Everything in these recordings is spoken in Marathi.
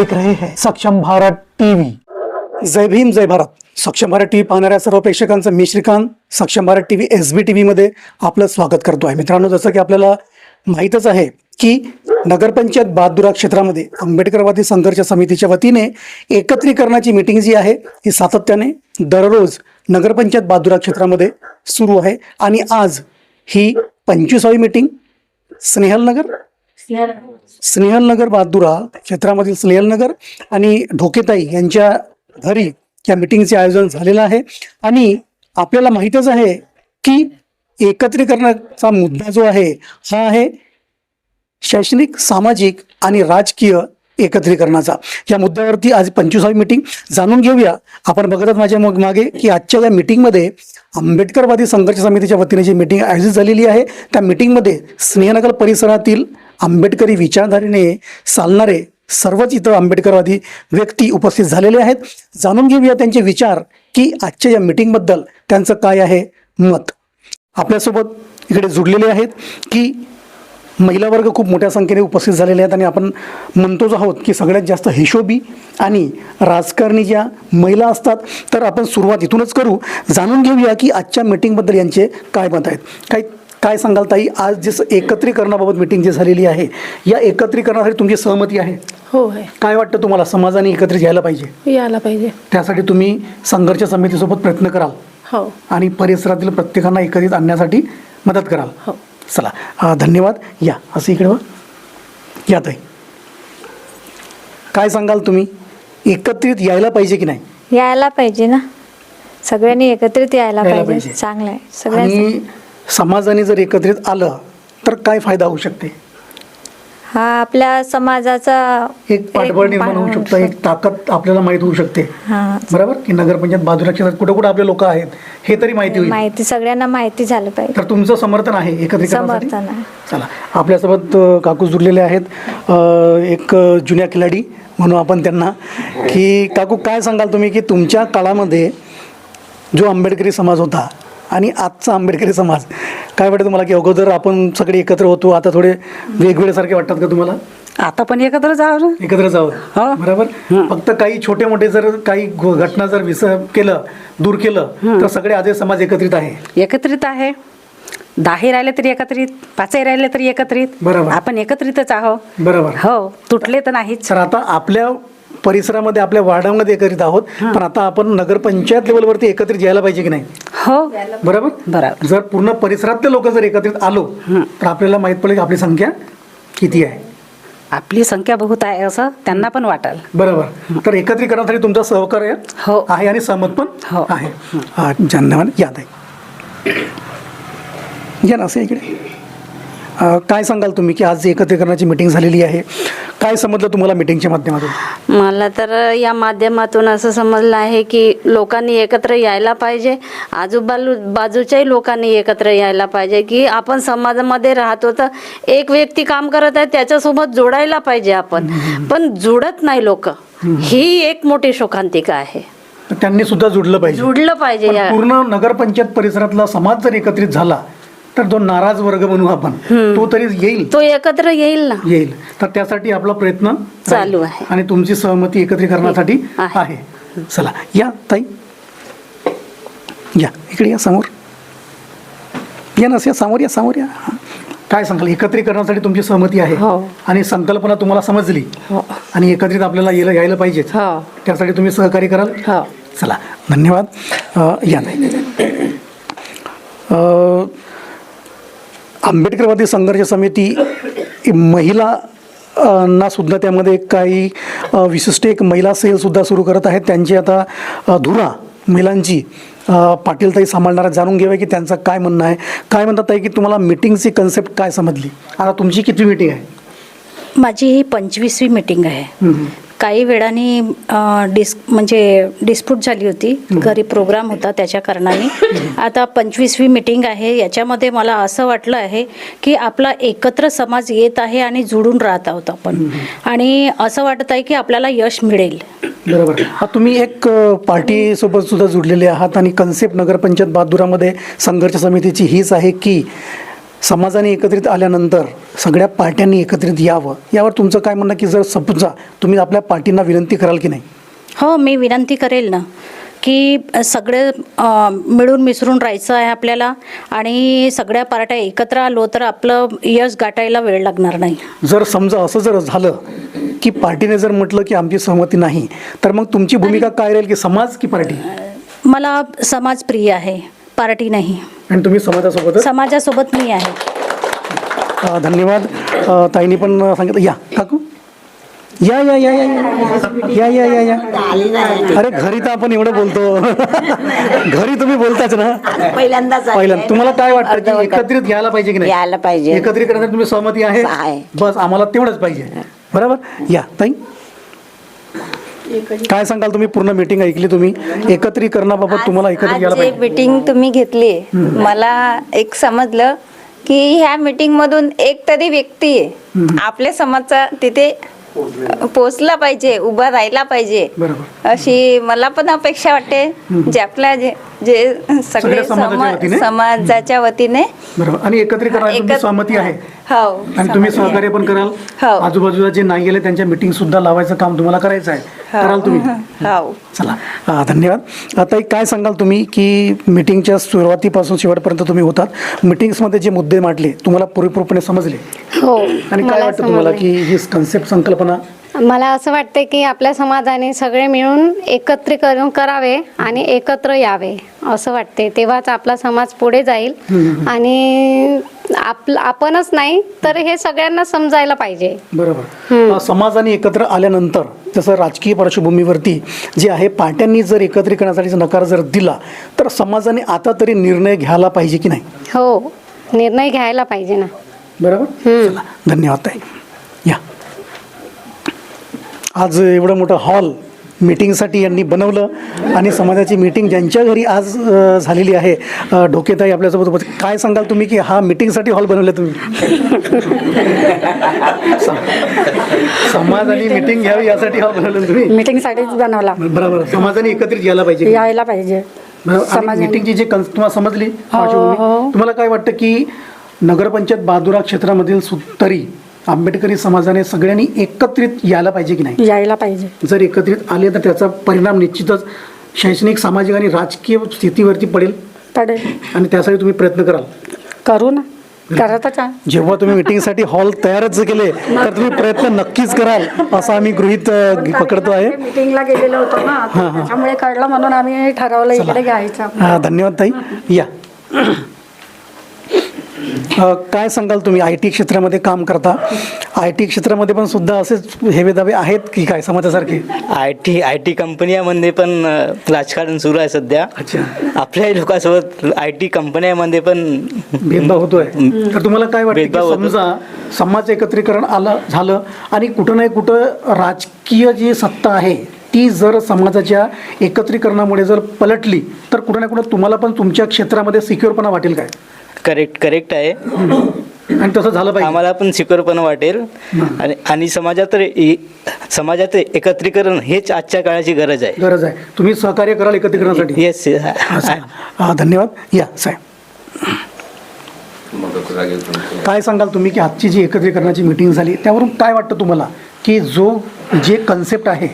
देख रहे हैं। सक्षम भारत टीव्ही जय भीम जय भारत। सक्षम भारत टीव्ही पाहणाऱ्या सर्व प्रेक्षकांचं मी Shrikant Saksham Bharat TV S B T व्हीमध्ये आपलं स्वागत करतो आहे. मित्रांनो जसं की आपल्याला माहीतच आहे की नगरपंचायत बहादुरा क्षेत्रामध्ये आंबेडकरवादी संघर्ष समितीच्या वतीने एकत्रीकरणाची मीटिंग जी आहे ही सातत्याने दररोज नगरपंचायत बहादुरा क्षेत्रामध्ये सुरू आहे. आणि आज ही पंचवीसावी मीटिंग स्नेहलनगर स्नेहलनगर बहादुरा क्षेत्रामधील स्नेहलनगर आणि ढोकेताई यांच्या घरी या मिटिंगचे आयोजन झालेलं आहे. आणि आपल्याला माहितच आहे की एकत्रीकरणाचा मुद्दा जो आहे हा आहे शैक्षणिक सामाजिक आणि राजकीय एकत्रीकरणाचा. या मुद्द्यावरती आज पंचवीसावी मीटिंग जाणून घेऊया. आपण बघत आहोत माझ्या मग मागे की आजच्या या मीटिंगमध्ये आंबेडकरवादी संघर्ष समितीच्या वतीने जी मीटिंग आयोजित झालेली आहे त्या मीटिंगमध्ये स्नेहनगर परिसरातील आंबेडकरी विचारधारेने चालणारे सर्वच इतर आंबेडकरवादी व्यक्ती उपस्थित झालेले आहेत. जाणून घेऊया त्यांचे विचार की आजच्या या मीटिंगबद्दल त्यांचं काय आहे मत. आपल्यासोबत इकडे जुडलेले आहेत की महिला वर्ग खूप मोठ्या संख्येने उपस्थित झालेले आहेत आणि आपण म्हणतोच आहोत की सगळ्यात जास्त हिशोबी आणि राजकारणी ज्या महिला असतात तर आपण सुरुवात इथूनच करू. जाणून घेऊया की आजच्या मीटिंगबद्दल यांचे काय मत आहेत. काही काय सांगाल ताई? आज जे एकत्रीकरणाबाबत मीटिंग जी झालेली आहे या एकत्रीकरणासाठी तुमची सहमती आहे? हो आहे. काय वाटतं तुम्हाला? समाजाने एकत्रित घ्यायला पाहिजे? यायला पाहिजे. त्यासाठी तुम्ही संघर्ष समितीसोबत प्रयत्न कराल. हो. आणि परिसरातील प्रत्येकांना एकत्रित आणण्यासाठी मदत कराल. हो. चला धन्यवाद. या असं इकडे वा या ताई. काय सांगाल तुम्ही? एकत्रित यायला पाहिजे की नाही? यायला पाहिजे ना. सगळ्यांनी एकत्रित यायला यायला पाहिजे. चांगलं आहे. सगळ्यांचं. आणि समाजाने जर एकत्रित आलं तर काय फायदा होऊ शकते? हा आपल्या समाजाचा एक पाठबळ निर्माण होऊ शकतं एक ताकद आपल्याला माहीत होऊ शकते. हा. बरोबर? की नगरपंचायत बाजूला क्षेत्रात कुठे कुठे आपले लोक आहेत हे तरी माहिती होईल. माहिती सगळ्यांना माहिती झालं पाहिजे. तर तुमचं समर्थन आहे एकत्रीकरणासाठी? समर्थन आहे. चला. आपल्यासोबत अ, काकू जुडलेले आहेत. अ, एक अ, जुन्या खिलाडी म्हणू आपण त्यांना. की काकू काय सांगाल तुम्ही की तुमच्या काळामध्ये जो आंबेडकरी समाज होता आणि आजचा आंबेडकरी समाज. काय वाटतं तुम्हाला की अगोदर आपण सगळे एकत्र होतो आता थोडे वेगवेगळे सारखे वाटतात का तुम्हाला? आता पण एकत्र जावं एकत्रच आहोत हो. बरोबर? फक्त काही छोटे मोठे जर काही घटना जर विस केलं दूर केलं तर सगळे आजही समाज एकत्रित आहे. एकत्रित आहे. दहाही राहिले तरी एकत्रित पाचही राहिले तरी एकत्रित. बरोबर. आपण एकत्रितच आहोत. बरोबर. हो तुटले तर नाहीच. तर आता आपल्या परिसरामध्ये आपल्या वार्डामध्ये एकत्रित आहोत. पण आता आपण नगरपंचायत लेवलवरती एकत्रित यायला पाहिजे की नाही? हो. बरोबर? बरोबर. जर पूर्ण परिसरातले लोक जर एकत्रित आलो तर आपल्याला माहीत पडेल की आपली संख्या किती आहे. आपली संख्या बहुत आहे असं त्यांना पण वाटेल. बरोबर. तर एकत्रीकरणासाठी तुमचं सहकार्य हो. आहे आणि सहमत पण हो. आहे. धन्यवाद. याद आहे या ना असं इकडे. काय सांगाल तुम्ही की आज एकत्रीकरणाची मीटिंग झालेली आहे? काय समजलं तुम्हाला मीटिंगच्या माध्यमातून? मला तर या माध्यमातून असं समजलं आहे की लोकांनी एकत्र यायला पाहिजे. आजूबाजू बाजूच्याही लोकांनी एकत्र यायला पाहिजे की आपण समाजामध्ये राहतो तर एक व्यक्ती काम करत आहे त्याच्यासोबत जोडायला पाहिजे आपण. पण जुडत नाही लोक. ही एक मोठी शोकांतिका आहे. त्यांनी सुद्धा जुडलं पाहिजे. जुडलं पाहिजे पूर्ण नगरपंचायत परिसरातला समाज जर एकत्रित झाला तर तो नाराज वर्ग म्हणू आपण तो तरी येईल तो एकत्र येईल ना येईल तर त्यासाठी आपला प्रयत्न चालू आहे. आणि तुमची सहमती एकत्रीकरणासाठी आहे. आहे चला या ताई या इकडे या समोर या ना या समोर या समोर या. काय सांगाल एकत्रीकरणासाठी तुमची सहमती आहे हो. आणि संकल्पना तुम्हाला समजली हो. आणि एकत्रित आपल्याला यायला यायला पाहिजेच हो. त्यासाठी तुम्ही सहकार्य कराल हो. चला धन्यवाद या नाही आंबेडकरवादी संघर्ष समिती महिला ना सुद्धा त्यामध्ये काही विशिष्ट एक महिला सेल सुद्धा सुरू करत आहेत. त्यांची आता धुरा महिलांची पाटीलताई सांभाळणारा जाणून घेऊया की त्यांचं काय म्हणणं आहे. काय म्हणतात ताई की तुम्हाला मीटिंगची कन्सेप्ट काय समजली? आता तुमची किती मीटिंग आहे? माझी ही पंचवीसवी मीटिंग आहे. काही वेळाने डिस म्हणजे डिस्प्यूट झाली होती. घरी प्रोग्राम होता त्याच्या कारणाने. आता पंचवीसवी मीटिंग आहे. याच्यामध्ये मला असं वाटलं आहे की आपला एकत्र समाज येत आहे आणि जुळून राहत आहोत आपण. आणि असं वाटत आहे की आपल्याला यश मिळेल. बरोबर. हा तुम्ही एक अ, पार्टीसोबत सुद्धा जुडलेले आहात आणि कन्सेप्ट नगरपंचायत बहादुरामध्ये संघर्ष समितीची हीच आहे की समाजाने एकत्रित आल्यानंतर सगळ्या पार्ट्यांनी एकत्रित यावं. यावर तुमचं काय म्हणणं की जर समजा तुम्ही आपल्या पार्टींना विनंती कराल की नाही? हो मी विनंती करेल ना की सगळे मिळून मिसळून राहायचं आहे आपल्याला आणि सगळ्या पार्ट्या एकत्र आलो तर आपलं यश गाठायला वेळ लागणार नाही. जर समजा असं जर झालं की पार्टीने जर म्हटलं की आमची सहमती नाही तर मग तुमची भूमिका काय राहील की समाज की पार्टी? मला समाज प्रिय आहे. पार्टी नाही. आणि तुम्ही समाजासोबतच? समाजासोबत मी आहे. धन्यवाद. अ, ताईंनी पण सांगितलं. या काकू. या या या या. या या या अरे घरी तर आपण एवढं बोलतो. घरी तुम्ही बोलताच ना. पहिल्यांदाच आली पहिल्यांदा. आहे. तुम्हाला काय वाटतं की. एकत्रित घ्यायला पाहिजे की नाही? यायला पाहिजे. एकत्रित करण्यासाठी तुम्ही सहमती आहे? आहे. बस आम्हाला तेवढंच पाहिजे. बरोबर? या ताई. काय सांगाल तुम्ही? पूर्ण मीटिंग ऐकली तुम्ही. एकत्रीकरणाबाबत तुम्हाला एकत्रित आज यायला जे पाहिजे. मीटिंग तुम्ही घेतली. मला एक समजलं की ह्या मीटिंग मधून एक तरी व्यक्ती आपल्या समाजचा तिथे पोचला पाहिजे उभा राहिला पाहिजे. बरोबर. अशी मला पण अपेक्षा वाटते. जे आपल्या जे जे सगळे समाजाच्या समा- वतीने? समाजाच्या वतीने. बरोबर. आणि तुमची एकत्र- सहमती आहे. हो आणि तुम्ही सहकार्य पण कराल. हो. आजूबाजूला जे नाही गेले त्यांच्या मीटिंग सुद्धा लावायचं काम तुम्हाला करायचं आहे. कराल तुम्ही. हो चला. धन्यवाद. आता एक काय सांगाल तुम्ही की मीटिंगच्या सुरुवातीपासून शेवटपर्यंत तुम्ही होतात. मीटिंग्समध्ये जे मुद्दे मांडले तुम्हाला पुरेपूरपणे समजले? हो आणि काय वाटतं तुम्हाला की ही कन्सेप्ट संकल्पना मला असं वाटतं की आपल्या समाजाने सगळे मिळून एकत्रीकरण करावे आणि एकत्र यावे असं वाटते तेव्हाच आपला समाज पुढे जाईल आणि आपलं आपणच नाही तर हे सगळ्यांना समजायला पाहिजे. बरोबर. समाजाने एकत्र आल्यानंतर जसं राजकीय पार्श्वभूमीवरती जे आहे पार्ट्यांनी जर एकत्रीकरणासाठी नकार जर दिला तर समाजाने आता तरी निर्णय घ्यायला पाहिजे की नाही? हो निर्णय घ्यायला पाहिजे ना. बरोबर? धन्यवाद ताई. या. आज एवढं मोठं हॉल मीटिंगसाठी यांनी बनवलं आणि समाजाची मीटिंग ज्यांच्या घरी आज झालेली आहे ढोकेताई आपल्यासोबत उपस्थित. काय सांगाल तुम्ही की हा मीटिंगसाठी हॉल बनवला तुम्ही? समाजाने मीटिंग घ्यावी यासाठी हॉल बनवलं तुम्ही? मीटिंगसाठीच बनवला. बरोबर. समाजाने एकत्रित यायला पाहिजे. यायला पाहिजे. मीटिंगची जी कन्स तुम्हाला समजली पार्श्वभूमी? तुम्हाला काय वाटतं की नगरपंचायत बादुरा क्षेत्रामधील सुत्तरी आंबेडकरी समाजाने सगळ्यांनी एकत्रित यायला पाहिजे की नाही? यायला पाहिजे. जर एकत्रित आले तर त्याचा परिणाम निश्चितच शैक्षणिक सामाजिक आणि राजकीय स्थितीवरती पडेल. पडेल. आणि त्यासाठी तुम्ही प्रयत्न कराल. करू ना. करतच आहे जेव्हा तुम्ही मिटिंगसाठी हॉल तयारच केले तर तुम्ही प्रयत्न नक्कीच कराल असं आम्ही गृहित पकडतो आहे. मीटिंगला गेलेलो होतो ना त्याच्यामुळे कळलं म्हणून आम्ही ठरवलं इकडे घ्यायचं. हा धन्यवाद ताई. या. काय सांगाल तुम्ही? आय टी क्षेत्रामध्ये काम करता. आय टी क्षेत्रामध्ये पण सुद्धा असेच हेवे दावे आहेत की काय समाजासारखे? आय टी आय टी कंपन्यामध्ये पण राजकारण सुरू आहे सध्या. अच्छा. आपल्याही लोकांसोबत आय टी कंपन्यामध्ये पण भेदभाव होतोय. तर तुम्हाला काय वाटतं. समजा समाज एकत्रीकरण आलं झालं आणि कुठं नाही कुठं राजकीय जी सत्ता आहे ती जर समाजाच्या एकत्रीकरणामुळे जर पलटली तर कुठं ना कुठं तुम्हाला पण तुमच्या क्षेत्रामध्ये सिक्युअरपणा वाटेल काय? करेक्ट करेक्ट आहे. आणि तसं झालं पाहिजे. आम्हाला पण सिक्युअरपणा वाटेल. आणि आणि समाजात इ- समाजात एकत्रीकरण हेच आजच्या काळाची गरज आहे. गरज आहे. तुम्ही सहकार्य कराल एकत्रीकरणासाठी? येस असं. हा, धन्यवाद. या साहेब. काय सांगाल तुम्ही की आजची जी एकत्रीकरणाची मीटिंग झाली त्यावरून काय वाटतं तुम्हाला? की जो जे कन्सेप्ट आहे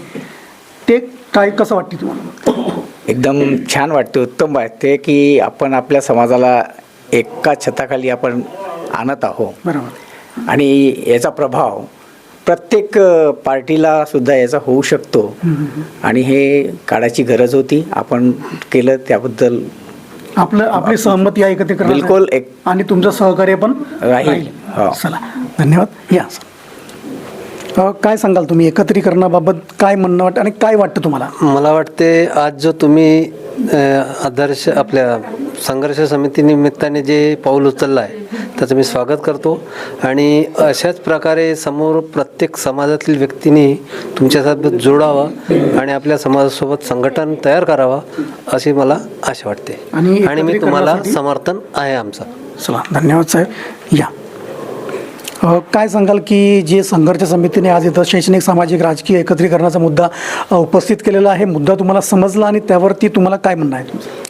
ते काय कसं वाटते तुम्हाला? एकदम छान वाटते. उत्तम वाटते की आपण आपल्या समाजाला एका छताखाली आपण आणत आहोत. बरोबर. आणि याचा प्रभाव प्रत्येक पार्टीला सुद्धा याचा होऊ शकतो. आणि हे काळाची गरज होती. आपण केलं त्याबद्दल आपलं आपली सहमती आहे एकत्रीकरण बिलकुल एक- आणि तुमचं सहकार्य पण राहील. हो. चला धन्यवाद. या अ, काय सांगाल तुम्ही? एकत्रीकरणाबाबत काय म्हणणं वाटतं आणि काय वाटतं तुम्हाला? मला वाटते आज जो तुम्ही अ, आदर्श आपल्या संघर्ष समितीनिमित्ताने जे पाऊल उचललं आहे त्याचं मी स्वागत करतो. आणि अशाच प्रकारे समोर प्रत्येक समाजातील व्यक्तीने तुमच्यासोबत जोडावं आणि आपल्या समाजासोबत संघटन तयार करावं अशी मला आशा वाटते. आणि आणि मी तुम्हाला समर्थन आहे आमचं. चला धन्यवाद साहेब. या. काय सांगाल की जे संघर्ष समितीने आज इथं शैक्षणिक सामाजिक राजकीय एकत्रीकरणाचा मुद्दा उपस्थित केलेला आहे. मुद्दा तुम्हाला समजला आणि त्यावरती तुम्हाला काय म्हणणं आहे? तुमचं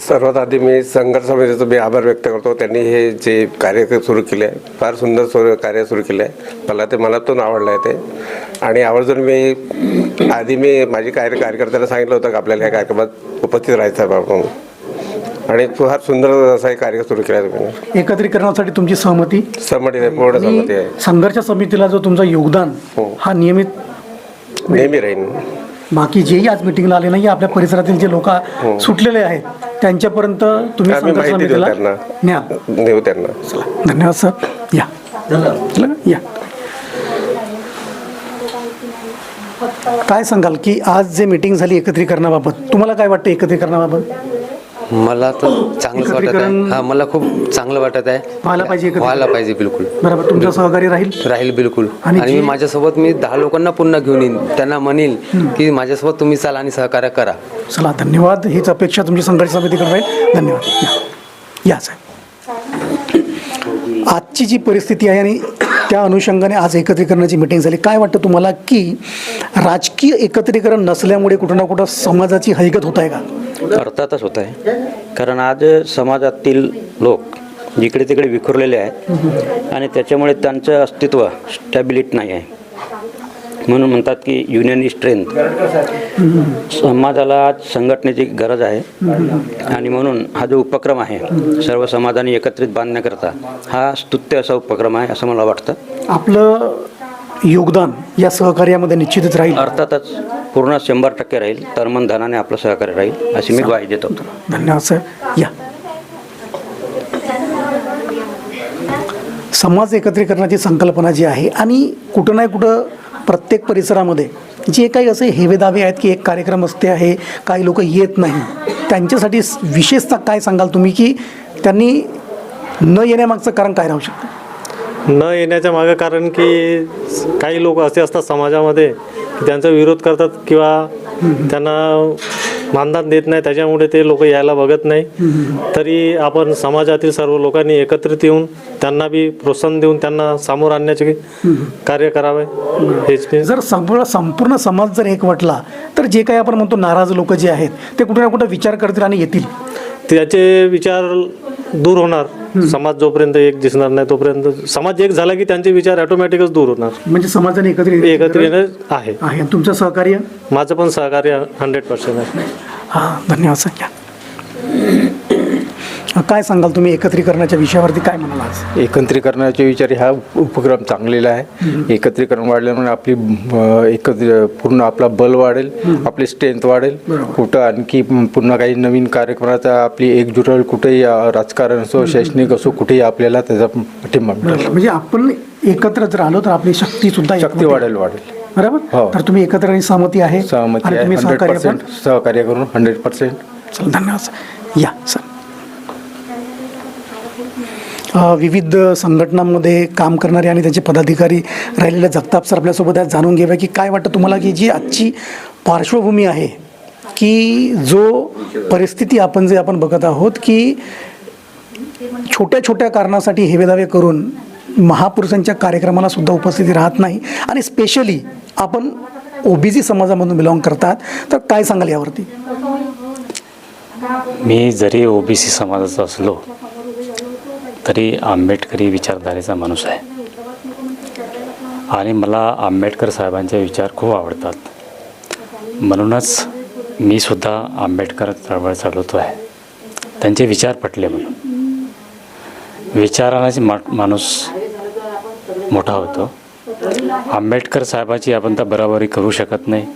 सर्वात आधी मी संघर्ष समितीचा मी आभार व्यक्त करतो. त्यांनी हे जे कार्य सुरू केले आहे फार सुंदर सुरू कार्य सुरू केलं. आहे मला ते मनातून आवडलं आहे ते. आणि आवर्जून मी आधी मी माझी कार्य कार्यकर्त्यांना सांगितलं होतं की आपल्याला या कार्यक्रमात उपस्थित राहायचं आहे बाबा म्हणून. आणि फार सुंदर असं हे कार्य सुरू केलं तुम्ही. एकत्रीकरणासाठी तुमची सहमती? सहमती आहे पूर्ण सहमती आहे. संघर्ष समितीला जो तुमचं योगदान हो. हा नियमित नेहमी राहीन. बाकी जेही आज मिटिंगला आले नाही आपल्या परिसरातील जे लोक सुटलेले आहेत त्यांच्यापर्यंत तुम्ही आम्ही संघर्ष माहिती देऊ समितीला त्यांना. न्या. देऊ त्यांना. धन्यवाद सर. या. चला, या. काय सांगाल की आज जे मीटिंग झाली एकत्रीकरणाबाबत तुम्हाला काय वाटतं एकत्रीकरणाबाबत? मला तर चांगलंच वाटत आहे. एकत्रीकरण- हा मला खूप चांगलं वाटत आहे. व्हायला पाहिजे एकत्रीकरण. व्हायला पाहिजे बिलकुल. बरोबर तुमचं सहकारी राहील? राहील बिलकुल. आणि आणि मी जे- माझ्यासोबत मी दहा लोकांना पुन्हा घेऊन येईन. त्यांना म्हणेल की माझ्यासोबत तुम्ही चाला आणि सहकार्य करा. चला धन्यवाद. हीच अपेक्षा तुमची संघर्ष समितीकडे राहील. धन्यवाद. या. या साहेब. आजची जी परिस्थिती आहे आणि त्या अनुषंगाने आज एकत्रीकरणाची मिटिंग झाली. काय वाटतं तुम्हाला की राजकीय एकत्रीकरण नसल्यामुळे कुठं ना कुठं समाजाची हैगत होत आहे का? अर्थातच होत आहे. कारण आज समाजातील लोक जिकडे तिकडे विखुरलेले आहेत आणि त्याच्यामुळे त्यांचं अस्तित्व स्टॅबिलिटी नाही आहे. म्हणून म्हणतात की युनियन इज स्ट्रेंथ समाजाला आज संघटनेची गरज आहे. आणि म्हणून हा जो उपक्रम आहे सर्व समाजाने एकत्रित बांधण्याकरता हा स्तुत्य असा उपक्रम आहे असं मला वाटतं. आपलं योगदान या सहकार्यामध्ये निश्चितच राहील. अर्थातच पूर्ण शंभर टक्के राहील. तर्मन धनाने आपलं सहकार्य राहील अशी मी ग्वाही देतो. धन्यवाद साहेब या. समाज एकत्रीकरणाची संकल्पना जी आहे आणि कुठं ना कुठं प्रत्येक परिसरामध्ये जे काही असे हेवेदावे आहेत की एक कार्यक्रम असते आहे काही लोक येत नाही त्यांच्यासाठी विशेषतः काय सांगाल तुम्ही की त्यांनी न येण्यामागचं कारण काय राहू शकतं? न येण्याच्या मागं कारण की काही लोक असे असतात समाजामध्ये त्यांचा विरोध करतात किंवा त्यांना मानधन देत नाही त्याच्यामुळे ते लोक यायला बघत नाही. तरी आपण समाजातील सर्व लोकांनी एकत्रित येऊन त्यांना बी प्रोत्साहन देऊन त्यांना समोर आणण्याचे कार्य करावे. हेच जर संपूर्ण संपूर्ण समाज जर एकवटला तर जे काही आपण म्हणतो नाराज लोक जे आहेत ते कुठे ना कुठं विचार करतील आणि येतील. त्याचे विचार दूर होणार. समाज जोपर्यंत एक दिसणार नाही तोपर्यंत समाज एक झाला की त्यांचे विचार ऑटोमॅटिकच दूर होणार. म्हणजे समाजाने एकत्रित एकत्र येणं आहे. तुमचं सहकार्य? माझं पण सहकार्य हंड्रेड पर्सेंट आहे. हां धन्यवाद सर या काय सांगाल तुम्ही एकत्रीकरणाच्या विषयावरती? काय म्हणाल आज? एकत्रीकरणाचे विचार हा उपक्रम चांगलेला आहे. एकत्रीकरण वाढल्यामुळे आपली एकत्र पूर्ण आपला बल वाढेल आपली स्ट्रेंथ वाढेल. कुठं आणखी पुन्हा काही नवीन कार्यक्रमाचा आपली एकजूट होईल कुठेही राजकारण असो शैक्षणिक असो कुठेही आपल्याला त्याचा पाठिंबा मिळेल. म्हणजे आपण एकत्र जर आलो तर आपली शक्ती सुद्धा शक्ती. वाढेल वाढेल. बरोबर? हो. तर तुम्ही एकत्र आणि सहमती आहे? सहमती सहकार्य करून हंड्रेड पर्सेंट. चला धन्यवाद या सर. विविध संघटनांमध्ये काम करणारे आणि त्यांचे पदाधिकारी राहिलेले जगताप सर आपल्यासोबत आज जाणून घेऊया की काय वाटतं तुम्हाला की जी आजची पार्श्वभूमी आहे की जो परिस्थिती आपण जे आपण बघत आहोत की छोट्या छोट्या कारणासाठी हेवेदावे करून महापुरुषांच्या कार्यक्रमाला सुद्धा उपस्थिती राहत नाही आणि स्पेशली आपण ओबीसी समाजामधून बिलॉंग करतात तर काय सांगाल यावरती? मी जरी ओबीसी समाजाचा असलो तरी आंबेडकरी विचारधारेचा माणूस आहे. आणि मला आंबेडकर साहेबांचे विचार खूप आवडतात. म्हणूनच मी सुद्धा आंबेडकर चळवळ चालवतो आहे. त्यांचे विचार पटले म्हणून. विचाराने मा माणूस मोठा होतो. आंबेडकर साहेबाची आपण तर बरोबरी करू शकत नाही.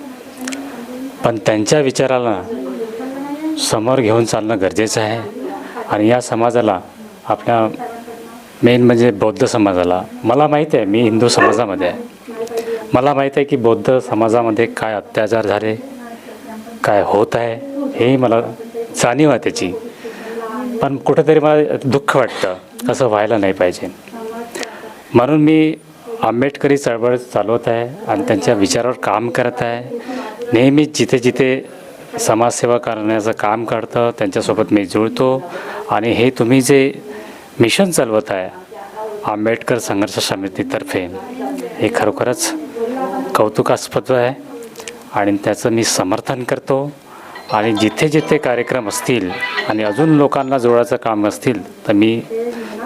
पण त्यांच्या विचाराला समोर घेऊन चालणं गरजेचं आहे. आणि या समाजाला आपल्या मेन म्हणजे बौद्ध समाजाला. मला माहीत आहे मी हिंदू समाजामध्ये आहे. मला माहीत आहे की बौद्ध समाजामध्ये काय अत्याचार झाले काय होत आहे हेही मला जाणीव आहे त्याची. पण कुठेतरी मला दुःख वाटतं असं व्हायला नाही पाहिजे. म्हणून मी आंबेडकरी चळवळ चालवत आहे आणि त्यांच्या विचारावर काम करत आहे. नेहमीच जिथे जिथे समाजसेवा करण्याचं काम करतं त्यांच्यासोबत मी जुळतो. आणि हे तुम्ही जे मिशन चालवत आहे आंबेडकर संघर्ष समितीतर्फे. हे खरोखरच कौतुकास्पद आहे आणि त्याचं मी समर्थन करतो. आणि जिथे जिथे कार्यक्रम असतील आणि अजून लोकांना जोडायचं काम असतील तर मी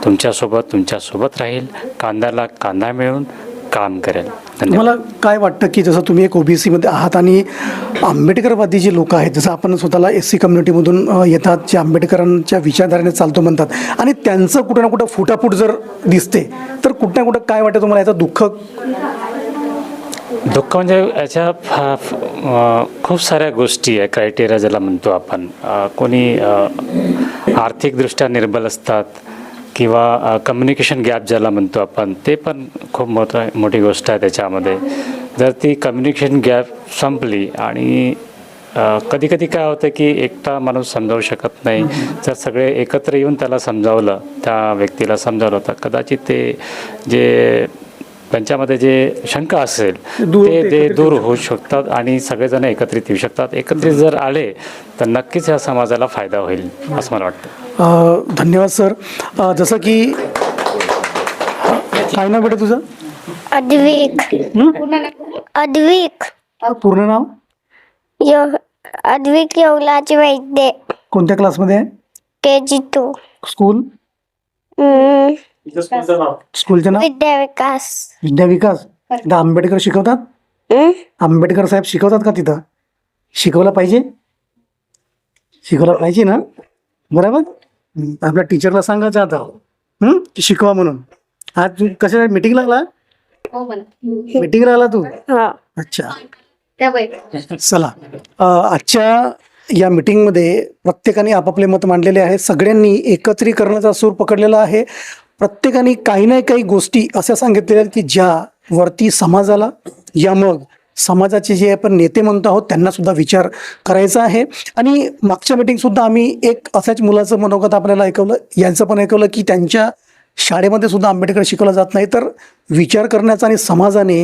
तुमच्यासोबत तुमच्यासोबत राहील. कांद्याला कांदा मिळून काम करेल. तुम्हाला काय वाटतं की जसं तुम्ही एक ओबीसीमध्ये आहात आणि आंबेडकरवादी जे लोक आहेत जसं आपण स्वतःला एस सी कम्युनिटीमधून येतात जे आंबेडकरांच्या विचारधारेने चालतो म्हणतात आणि त्यांचं कुठं ना कुठं फुटाफूट जर दिसते तर कुठं ना कुठं काय वाटतं तुम्हाला याचं दुःख? दुःख म्हणजे याच्या खूप साऱ्या गोष्टी आहे क्रायटेरिया ज्याला म्हणतो आपण. कोणी आर्थिकदृष्ट्या निर्बल असतात किंवा कम्युनिकेशन गॅप ज्याला म्हणतो आपण ते पण खूप मोठं मोठी गोष्ट आहे त्याच्यामध्ये. जर ती कम्युनिकेशन गॅप संपली आणि कधी कधी काय होतं की एकटा माणूस समजावू शकत नाही. जर सगळे एकत्र येऊन त्याला समजावलं त्या व्यक्तीला समजावलं तर कदाचित ते जे त्यांच्यामध्ये जे शंका असेल दूर ते ते दूर होऊ शकतात आणि सगळेजण एकत्रित येऊ शकतात. एकत्रित जर आले तर नक्कीच या समाजाला फायदा होईल असं मला वाटतं. धन्यवाद सर. जसं की काय नाव बेटा तुझं? अद्विक. अद्विक. पूर्ण नाव? यो अद्विक येवलाचे वैद्य. कोणत्या क्लासमध्ये आहे? के जी टू स्कूल स्कूलचं नाव? विद्या विकास विद्या विकास इथं आंबेडकर शिकवतात? आंबेडकर साहेब शिकवतात का तिथं? शिकवलं पाहिजे? शिकवलं पाहिजे ना? बरोबर? हं, आपल्या टीचरला सांगायचं आता. हं? की शिकवा म्हणून. आज तू कशा मीटिंग लागला मीटिंग लागला तू? अच्छा. चला. अ, आजच्या या मीटिंगमध्ये प्रत्येकाने आपापले मत मांडलेले आहे सगळ्यांनी एकत्रीकरणाचा सूर पकडलेला आहे. प्रत्येकाने काही ना काही गोष्टी अशा सांगितलेल्या आहेत की ज्या वरती समाजाला या मग समाजाचे जे आपण नेते म्हणतो आहोत त्यांना सुद्धा विचार करायचा आहे. आणि मागच्या मीटिंगसुद्धा आम्ही एक असाच मुलाचं मनोगत आपल्याला ऐकवलं. यांचं पण ऐकवलं की त्यांच्या शाळेमध्ये सुद्धा आंबेडकर शिकवला जात नाही. तर विचार करण्याचा आणि समाजाने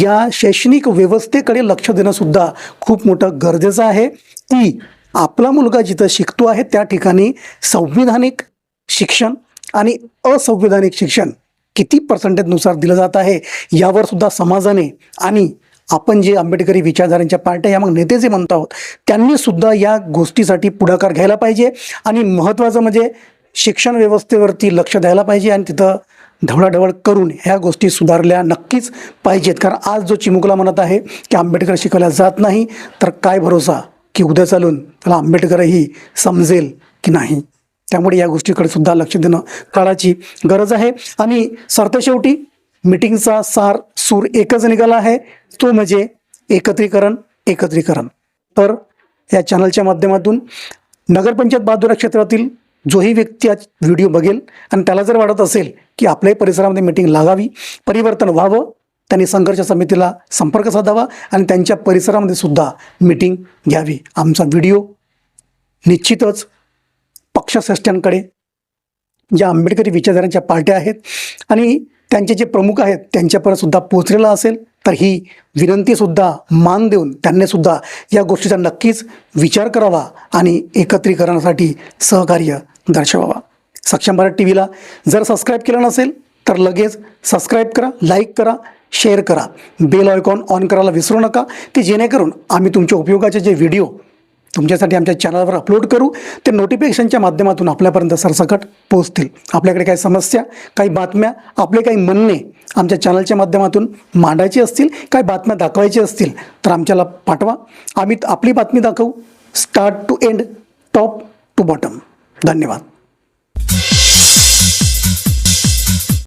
या शैक्षणिक व्यवस्थेकडे लक्ष देणं सुद्धा खूप मोठं गरजेचं आहे. की आपला मुलगा जिथं शिकतो आहे त्या ठिकाणी संविधानिक शिक्षण आणि असंविधानिक शिक्षण किती पर्सेंटेजनुसार दिलं जात आहे यावर सुद्धा समाजाने आणि आपण जे आंबेडकरी विचारधारांच्या पार्ट्या या मग नेते जे म्हणतो आहोत त्यांनी सुद्धा या गोष्टीसाठी पुढाकार घ्यायला पाहिजे आणि महत्त्वाचं म्हणजे शिक्षण व्यवस्थेवरती लक्ष द्यायला पाहिजे आणि तिथं ढवळाढवळ करून ह्या गोष्टी सुधारल्या नक्कीच पाहिजेत. कारण आज जो चिमुकला म्हणत आहे की आंबेडकर शिकवल्या जात नाही तर काय भरोसा की उद्या चालून त्याला आंबेडकरही समजेल की नाही? त्यामुळे या गोष्टीकडे सुद्धा लक्ष देणं काळाची गरज आहे. आणि सरतेशेवटी मिटिंगचा सार सूर एकच निघाला आहे. तो म्हणजे एकत्रीकरण एकत्रीकरण. तर या चॅनलच्या माध्यमातून नगरपंचायत बहादुरा क्षेत्रातील जोही व्यक्ती आज व्हिडिओ बघेल. आणि त्याला जर वाटत असेल की आपल्याही परिसरामध्ये मिटिंग लागावी परिवर्तन व्हावं त्यांनी संघर्ष समितीला संपर्क साधावा आणि त्यांच्या परिसरामध्ये सुद्धा मिटिंग घ्यावी. आमचा व्हिडिओ निश्चितच पक्षश्रेष्ठ्यांकडे ज्या आंबेडकरी विचारधारांच्या पार्ट्या आहेत आणि त्यांचे जे प्रमुख आहेत त्यांच्यापर्यंत सुद्धा पोचलेला असेल तर ही विनंतीसुद्धा मान देऊन त्यांनी सुद्धा या गोष्टीचा नक्कीच विचार करावा आणि एकत्रीकरणासाठी सहकार्य दर्शवावा. सक्षम भारत टी व्हीला जर सबस्क्राईब केलं नसेल तर लगेच सबस्क्राईब करा लाईक करा शेअर करा. बेल आयकॉन ऑन करायला विसरू नका की जेणेकरून आम्ही तुमच्या उपयोगाचे जे व्हिडिओ तुमच्यासाठी आमच्या चॅनलवर अपलोड करू. ते नोटिफिकेशनच्या माध्यमातून आपल्यापर्यंत सरसकट पोहोचतील. आपल्याकडे काही समस्या काही बातम्या आपले काही म्हणणे आमच्या चॅनलच्या माध्यमातून मांडायची असतील काही बातम्या दाखवायची असतील तर आमच्याला पाठवा. आम्ही आपली बातमी दाखवू. Start to end top to bottom धन्यवाद.